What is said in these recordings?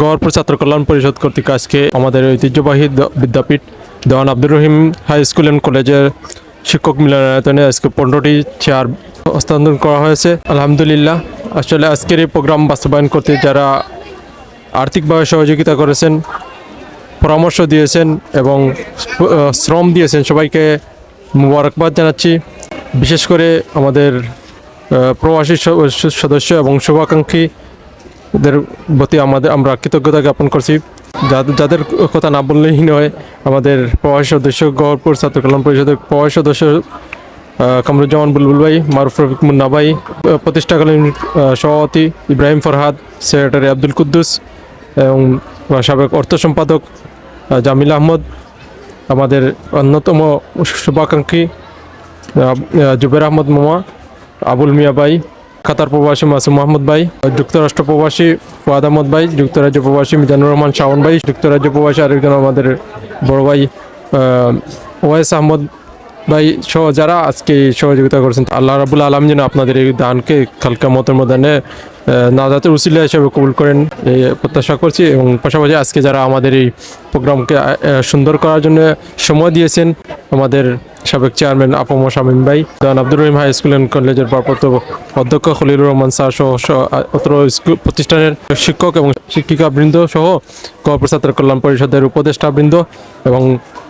গড়পুর ছাত্র কল্যাণ পরিষদ কর্তৃক আজকে আমাদের ঐতিহ্যবাহী বিদ্যাপীঠ Dewan Abdur Rahim high school and কলেজের শিক্ষক মিলনায়তনে আজকে পনেরোটি চেয়ার হস্তান্তর করা হয়েছে। আলহামদুলিল্লাহ। আসলে আজকের এই প্রোগ্রাম বাস্তবায়ন করতে যারা আর্থিকভাবে সহযোগিতা করেছেন, পরামর্শ দিয়েছেন এবং শ্রম দিয়েছেন, সবাইকে মুবারকবাদ জানাচ্ছি। বিশেষ করে আমাদের প্রবাসী সদস্য এবং শুভাকাঙ্ক্ষীদের প্রতি আমাদের, আমরা কৃতজ্ঞতা জ্ঞাপন করছি। যাদের কথা না বললেই নয়, আমাদের প্রবাসী সদস্য গহরপুর ছাত্র কল্যাণ পরিষদের প্রবাসী সদস্য কামরুজ্জামান বুলবুল ভাই, মারুফ রফিক মুন্না ভাই প্রতিষ্ঠাকালীন সভাপতি ইব্রাহিম ফরহাদ, সেক্রেটারি আব্দুল কুদ্দুস এবং সাবেক অর্থ সম্পাদক জামিল আহমদ, আমাদের অন্যতম শুভাকাঙ্ক্ষী জুবের আহমদ মোমা, আবুল মিয়া ভাই কাতার প্রবাসী মাসুম মাহমুদ ভাই যুক্তরাষ্ট্র প্রবাসী ফুয়াদ আহমদ ভাই, যুক্তরাজ্য প্রবাসী মিজানুর রহমান শাওন ভাই, যুক্তরাজ্য প্রবাসী আরেকজন আমাদের বড় ভাই ওয়াইস আহমদ ভাই সহ যারা আজকে সহযোগিতা করেছেন, আল্লাহ রাবুল আলম যেন আপনাদের এই দানকে কালকা মতের ময়দানে নাজাতের উসিলা হিসেবে কবুল করেন, এই প্রত্যাশা করছি এবং পাশাপাশি আজকে যারা আমাদের এই প্রোগ্রামকে সুন্দর করার জন্য সময় দিয়েছেন, আমাদের সাবেক চেয়ারম্যান আপম শামীম ভাই Dewan Abdur Rahim high school and কলেজের ভারপ্রাপ্ত অধ্যক্ষ খলিলুর রহমান স্যার সহ অত্র স্কুল প্রতিষ্ঠানের শিক্ষক এবং শিক্ষিকা বৃন্দ সহ গহপুর ছাত্র কল্যাণ পরিষদের উপদেষ্টা বৃন্দ এবং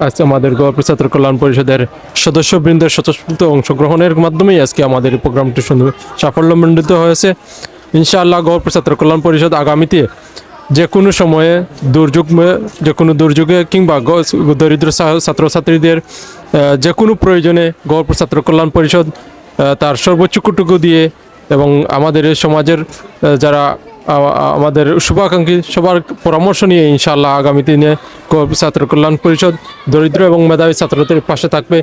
আজকে আমাদের গহপুর ছাত্র কল্যাণ পরিষদের সদস্যবৃন্দের স্বতঃস্ফূর্ত অংশগ্রহণের মাধ্যমেই আজকে আমাদের প্রোগ্রামটি সুন্দর সাফল্যমণ্ডিত হয়েছে। ইনশাআল্লাহ গহপুর ছাত্র কল্যাণ পরিষদ আগামীতে যে কোনো সময়ে দুর্যোগ যে কোনো দুর্যোগে কিংবা দরিদ্র ছাত্রছাত্রীদের যে কোনো প্রয়োজনে গহপুর ছাত্র কল্যাণ পরিষদ তার সর্বোচ্চটুকু দিয়ে এবং আমাদের এই সমাজের যারা আমাদের শুভাকাঙ্ক্ষী সবার পরামর্শ নিয়ে ইনশাআল্লাহ আগামী দিনে ছাত্র কল্যাণ পরিষদ দরিদ্র এবং মেধাবী ছাত্রদের পাশে থাকবে।